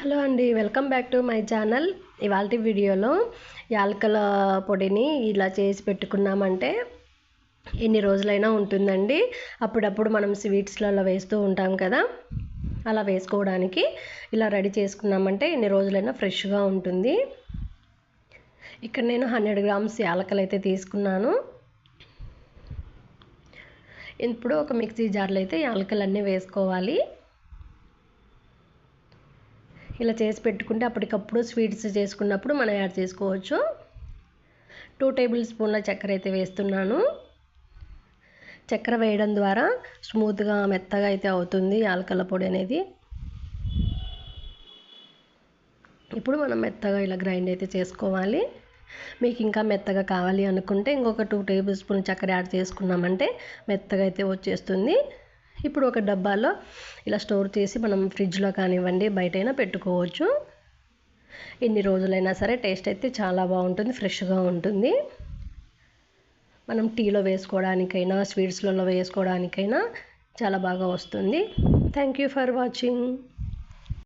Hello అండి welcome back to my channel. ఇవాళ వీడియోలో యాలకల పొడిని ఇలా చేసి పెట్టుకున్నామంటే ఎన్ని రోజులైనా ఉంటుందండి. అప్పుడప్పుడు మనం స్వీట్స్లలో వేస్తూ ఉంటాం కదా అలా వేసుకోవడానికి ఇలా రెడీ చేసుకున్నామంటే ఎన్ని రోజులైనా ఫ్రెష్గా ఉంటుంది. ఇక్కడ నేను హండ్రెడ్ గ్రామ్స్ యాలకలు అయితే తీసుకున్నాను. ఇప్పుడు ఒక మిక్సీ జార్లో అయితే యాలకలన్నీ వేసుకోవాలి. ఇలా చేసి పెట్టుకుంటే అప్పటికప్పుడు స్వీట్స్ చేసుకున్నప్పుడు మనం యాడ్ చేసుకోవచ్చు. టూ టేబుల్ స్పూన్ల చక్కెర అయితే వేస్తున్నాను. చక్కెర వేయడం ద్వారా స్మూత్గా మెత్తగా అయితే అవుతుంది యాలకల పొడి అనేది. ఇప్పుడు మనం మెత్తగా ఇలా గ్రైండ్ అయితే చేసుకోవాలి. మీకు ఇంకా మెత్తగా కావాలి అనుకుంటే ఇంకొక టూ టేబుల్ స్పూన్ చక్కెర యాడ్ చేసుకున్నామంటే మెత్తగా అయితే వచ్చేస్తుంది. ఇప్పుడు ఒక డబ్బాలో ఇలా స్టోర్ చేసి మనం ఫ్రిడ్జ్లో కానివ్వండి బయటైనా పెట్టుకోవచ్చు. ఎన్ని రోజులైనా సరే టేస్ట్ అయితే చాలా బాగుంటుంది ఫ్రెష్గా ఉంటుంది. మనం టీలో వేసుకోవడానికైనా స్వీట్స్లలో వేసుకోవడానికైనా చాలా బాగా వస్తుంది. Thank you for watching.